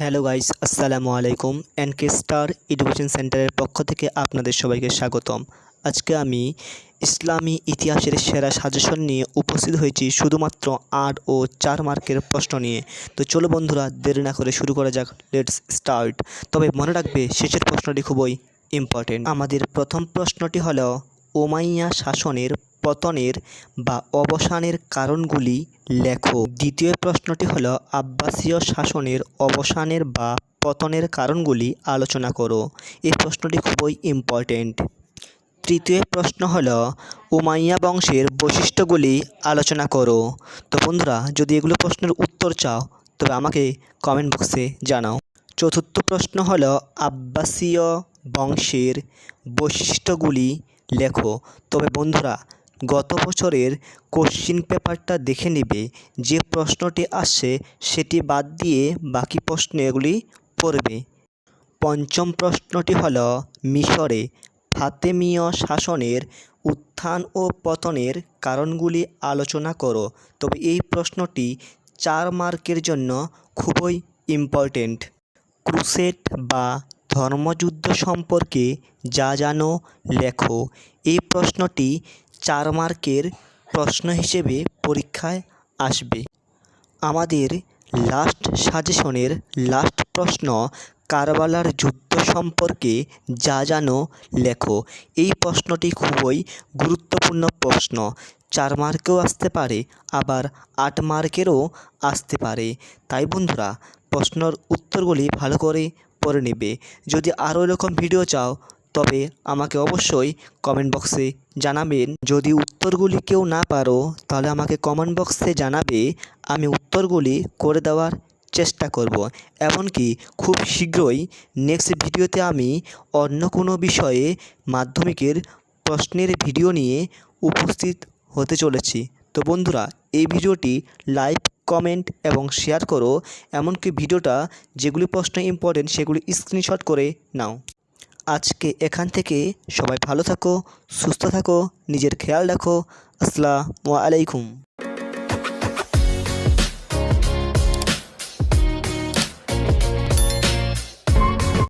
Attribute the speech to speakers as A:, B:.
A: Hello guys, আসসালামু আলাইকুম। NK star education সেন্টারের পক্ষ থেকে আপনাদের সবাইকে স্বাগতম। আজকে আমি ইসলামী ইতিহাসের সেরা সাজেশন নিয়ে উপস্থিত হয়েছি শুধুমাত্র আট ও চার মার্কের প্রশ্ন নিয়ে। তো চলো বন্ধুরা, দেরি না করে শুরু করা যাক লেটস স্টার্ট তবে মনে রাখবে, শেষের প্রশ্নটি খুবই ইম্পর্টেন্ট আমাদের প্রথম প্রশ্নটি হলো ওমাইয়া শাসনের পতনের বা অবসানের কারণগুলি লেখো। দ্বিতীয় প্রশ্নটি হল, আব্বাসীয় শাসনের অবসানের বা পতনের কারণগুলি আলোচনা করো। এই প্রশ্নটি খুবই ইম্পর্টেন্ট তৃতীয় প্রশ্ন হলো উমাইয়া বংশের বৈশিষ্ট্যগুলি আলোচনা করো। তো বন্ধুরা, যদি এগুলো প্রশ্নের উত্তর চাও, তবে আমাকে কমেন্ট বক্সে জানাও। চতুর্থ প্রশ্ন হলো, আব্বাসীয় বংশের বৈশিষ্ট্যগুলি লেখো। তবে বন্ধুরা, গত বছরের কোশ্চিন পেপারটা দেখে নেবে। যে প্রশ্নটি আসছে সেটি বাদ দিয়ে বাকি প্রশ্নগুলি পড়বে। পঞ্চম প্রশ্নটি হল মিশরে ফাতেমীয় শাসনের উত্থান ও পতনের কারণগুলি আলোচনা করো। তবে এই প্রশ্নটি চার মার্কের জন্য খুবই ইম্পর্টেন্ট ক্রুসেট বা ধর্মযুদ্ধ সম্পর্কে যা জানো, লেখো। এই প্রশ্নটি চার মার্কের প্রশ্ন হিসেবে পরীক্ষায় আসবে। আমাদের লাস্ট সাজেশনের লাস্ট প্রশ্ন, কারবালার যুদ্ধ সম্পর্কে যা জানো, লেখো। এই প্রশ্নটি খুবই গুরুত্বপূর্ণ প্রশ্ন। চার মার্কেও আসতে পারে, আবার আট মার্কেরও আসতে পারে। তাই বন্ধুরা, প্রশ্নর উত্তরগুলি ভালো করে পড়ে নেবে। যদি আরও এরকম ভিডিও চাও, তবে আমাকে অবশ্যই কমেন্ট বক্সে জানাবেন। যদি উত্তরগুলি কেউ না পারো, তাহলে আমাকে কমেন্ট বক্সে জানাবে। আমি উত্তরগুলি করে দেওয়ার চেষ্টা করব। এমনকি খুব শীঘ্রই নেক্সট ভিডিওতে আমি অন্য কোনো বিষয়ে মাধ্যমিকের প্রশ্নের ভিডিও নিয়ে উপস্থিত হতে চলেছি। তো বন্ধুরা, এই ভিডিওটি লাইক কমেন্ট এবং শেয়ার করো, এমনকি ভিডিওটা যেগুলি প্রশ্ন ইম্পর্টেন্ট সেগুলি স্ক্রিনশট করে নাও। আজকে এখান থেকে সবাই ভালো থাকো, সুস্থ থাকো, নিজের খেয়াল রাখো। আসসালামু আলাইকুম।